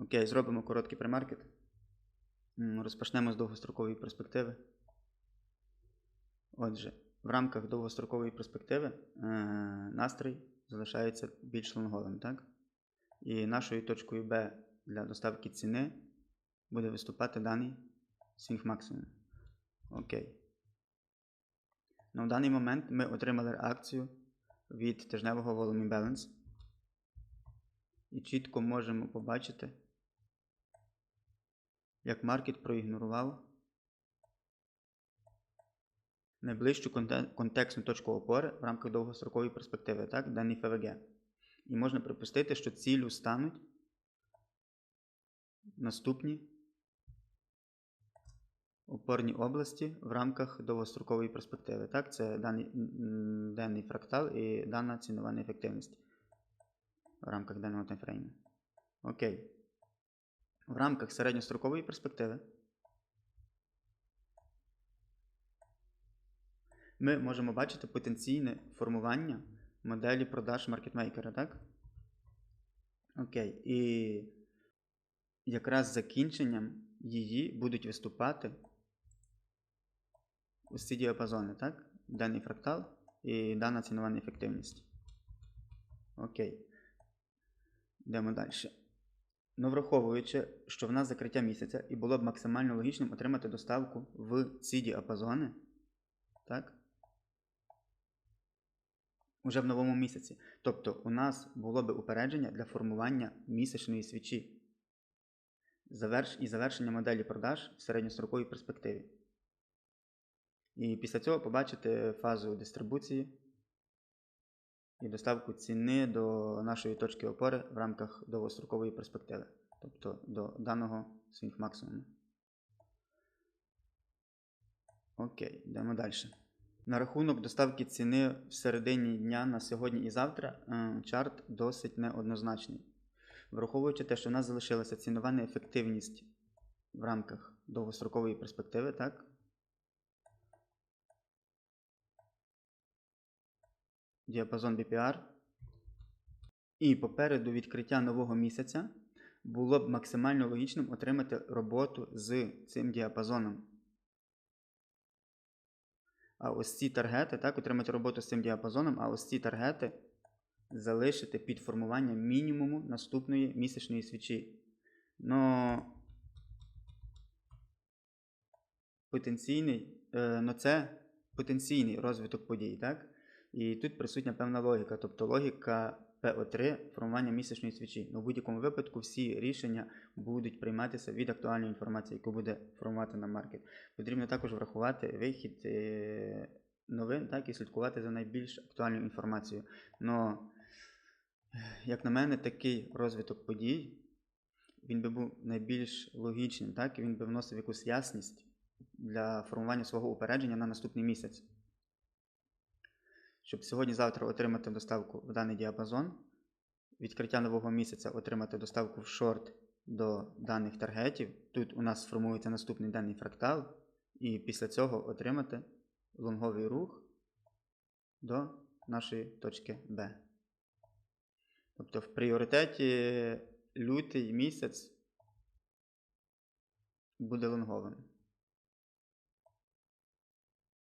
Окей, зробимо короткий премаркет. Розпочнемо з довгострокової перспективи. Отже, в рамках довгострокової перспективи е, настрій залишається більш лонговим, так? І нашою точкою Б для доставки ціни буде виступати даний свінг максимум. Окей. Ну, в даний момент ми отримали реакцію від тижневого Volume Imbalance. І чітко можемо побачити, як маркет проігнорував найближчу контекстну точку опори в рамках довгострокової перспективи, так, даний ФВГ. І можна припустити, що ціллю стануть наступні опорні області в рамках довгострокової перспективи. Так, це даний, денний фрактал і дана цінова неефективність в рамках даного таймфрейму. Окей. В рамках середньострокової перспективи ми можемо бачити потенційне формування моделі продаж маркетмейкера, так? Окей. І якраз закінченням її будуть виступати ось ці діапазони, так? Даний фрактал і дана цінова неефективність. Окей. Йдемо далі. Ну, враховуючи, що в нас закриття місяця, і було б максимально логічним отримати доставку в ці діапазони, так? Уже в новому місяці. Тобто, у нас було б упередження для формування місячної свічі і завершення моделі продаж в середньостроковій перспективі. І після цього побачити фазу дистрибуції і доставку ціни до нашої точки опори в рамках довгострокової перспективи, тобто до даного свінг максимуму. Окей, йдемо далі. На рахунок доставки ціни в середині дня на сьогодні і завтра е, чарт досить неоднозначний. Враховуючи те, що в нас залишилася цінова неефективність в рамках довгострокової перспективи, так? Діапазон BPR. І попереду відкриття нового місяця було б максимально логічним отримати роботу з цим діапазоном. А ось ці таргети, так, отримати роботу з цим діапазоном, а ось ці таргети залишити під формування мінімуму наступної місячної свічі. Но потенційний, е, но це потенційний розвиток подій, так? І тут присутня певна логіка, тобто логіка ПО3 формування місячної свічі. Ну, в будь-якому випадку всі рішення будуть прийматися від актуальної інформації, яку буде формувати на маркет. Потрібно також врахувати вихід е, новин, так і слідкувати за найбільш актуальною інформацією. Но, як на мене, такий розвиток подій він би був найбільш логічним, так, він би вносив якусь ясність для формування свого упередження на наступний місяць. Щоб сьогодні-завтра отримати доставку в даний діапазон, відкриття нового місяця отримати доставку в шорт до даних таргетів. Тут у нас сформується наступний даний фрактал, і після цього отримати лонговий рух до нашої точки Б. Тобто в пріоритеті лютий місяць буде лонговим.